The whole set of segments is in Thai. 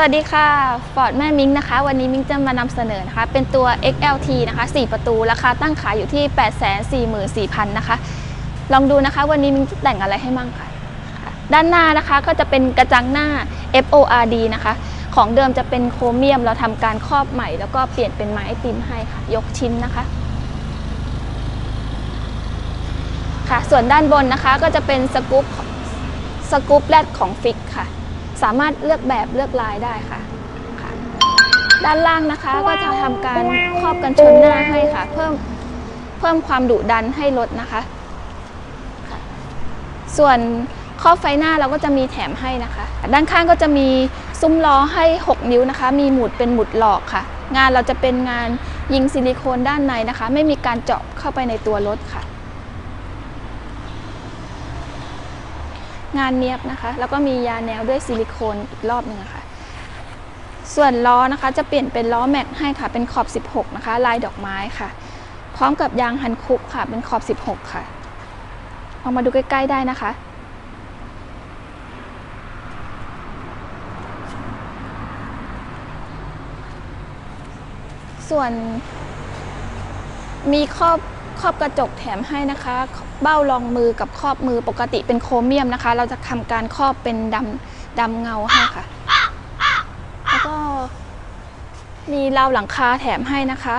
วัสดีค่ะฟอร์ดแม่มิงนะคะ วันนี้มิงจะมานำเสนอนะคะ เป็นตัว XLT นะคะ 4 ประตู ราคาตั้งขายอยู่ที่ 844,000 นะคะ ลองดูนะคะ วันนี้มิงจะแต่งอะไรให้มั่งค่ะ ด้านหน้านะคะก็จะเป็นกระจังหน้า FORD นะคะ ของเดิมจะเป็นโครเมียม เราทำการครอบใหม่ แล้วก็เปลี่ยนเป็นไม้ติมให้ค่ะ ยกชิ้นนะคะค่ะ ส่วนด้านบนนะคะก็จะเป็นสกู๊ปสกู๊ปแรดของฟิกค่ะ สามารถเลือกแบบเลือกลายได้ค่ะค่ะ ด้านล่างนะคะก็จะทำการครอบกันชนหน้าให้ค่ะ เพิ่มเพิ่มความดุดันให้รถนะคะค่ะส่วนครอบไฟหน้าเราก็จะมีแถมให้นะคะ ด้านข้างก็จะมีซุ้มล้อให้ 6 นิ้วนะคะ มีหมุดเป็นหมุดหลอกค่ะ งานเราจะเป็นงานยิงซิลิโคนด้านในนะคะ ไม่มีการเจาะเข้าไปในตัวรถค่ะ งานเนียบนะคะ แล้วก็มียาแนวด้วยซิลิโคนอีกรอบหนึ่งะค่ะ ส่วนล้อนะคะจะเปลี่ยนเป็นล้อแม็กให้ค่ะ เป็นขอบ 16 นะคะ ลายดอกไม้ค่ะ พร้อมกับยางฮันคุกค่ะ เป็นขอบ 16 ค่ะเอามาดูใกล้ ๆ ได้นะคะส่วนมีครอบ ครอบกระจกแถมให้นะคะ เบ้ารองมือกับครอบมือปกติเป็นโครเมียมนะคะ เราจะทำการครอบเป็นดำดำเงาให้ค่ะ แล้วก็มีราวหลังคาแถมให้นะคะ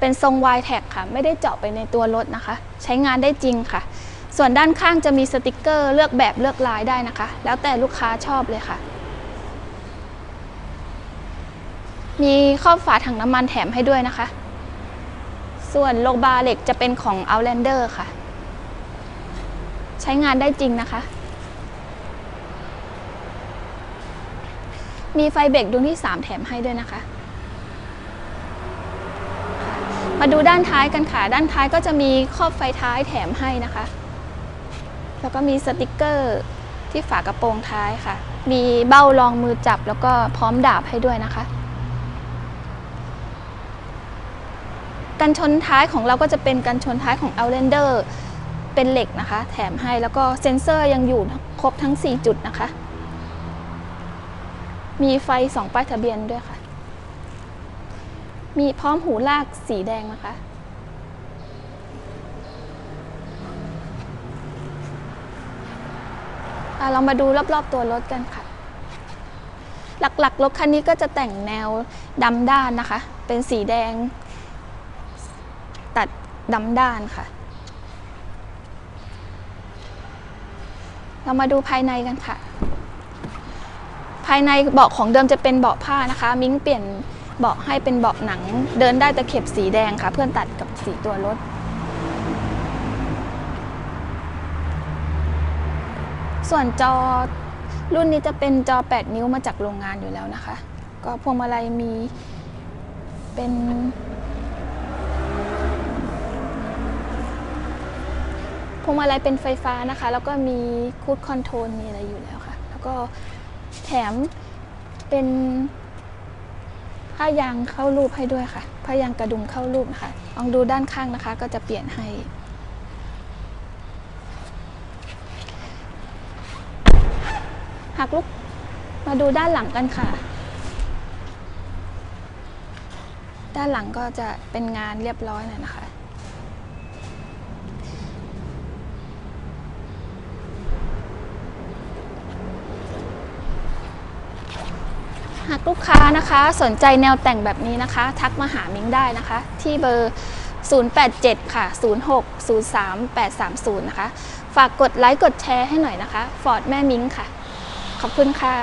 เป็นทรงวายแท็กค่ะ ไม่ได้เจาะไปในตัวรถนะคะ ใช้งานได้จริงค่ะ ส่วนด้านข้างจะมีสติกเกอร์เลือกแบบเลือกลายได้นะคะ แล้วแต่ลูกค้าชอบเลยค่ะ มีครอบฝาถังน้ำมันแถมให้ด้วยนะคะ ส่วนโลบาร์เหล็กจะเป็นของ Outlander ค่ะ ใช้งานได้จริงนะคะ มีไฟเบรกดวงที่ 3 แถมให้ด้วยนะคะ มาดูด้านท้ายกันค่ะ ด้านท้ายก็จะมีครอบไฟท้ายแถมให้นะคะ แล้วก็มีสติกเกอร์ที่ฝากระโปรงท้ายค่ะ มีเบ้ารองมือจับแล้วก็พร้อมดาบให้ด้วยนะคะ กันชนท้ายของเราก็จะเป็นกันชนท้ายของ Outlander เป็นเหล็กนะคะ แถมให้แล้วก็เซ็นเซอร์ยังอยู่ครบทั้ง 4 จุดนะคะ มีไฟสองป้ายทะเบียนด้วยค่ะ มีพร้อมหูลากสีแดงนะคะอะเรามาดูรอบๆตัวรถกันค่ะ หลักๆรถคันนี้ก็จะแต่งแนวดำด้านนะคะ เป็นสีแดง ตัดดำด้านค่ะ เรามาดูภายในกันค่ะ ภายในเบาะของเดิมจะเป็นเบาะผ้านะคะ มิ้งเปลี่ยนเบาะให้เป็นเบาะหนัง เดินได้ตะเข็บสีแดงค่ะ เพื่อนตัดกับสีตัวรถส่วนจอรุ่นนี้จะเป็นจอ 8 นิ้วมาจากโรงงานอยู่แล้วนะคะ ก็พวงมาลัยมีเป็น พวงมาลัยเป็นไฟฟ้านะคะ แล้วก็มีคูดคอนโทรลมีอะไรอยู่แล้วค่ะ แล้วก็แถมเป็นผ้ายางเข้ารูปให้ด้วยค่ะผ้ายางกระดุมเข้ารูปนะคะลองดูด้านข้างนะคะ ก็จะเปลี่ยนให้หากลุกมาดูด้านหลังกันค่ะ ด้านหลังก็จะเป็นงานเรียบร้อยหน่อยนะคะ หากลูกค้านะคะสนใจแนวแต่งแบบนี้นะคะ ทักมาหามิ้งได้นะคะ ที่เบอร์ 087 ค่ะ 0603 830 นะคะ ฝากกดไลค์กดแชร์ให้หน่อยนะคะ ฟอร์ดแม่มิ้งค่ะ ขอบคุณค่ะ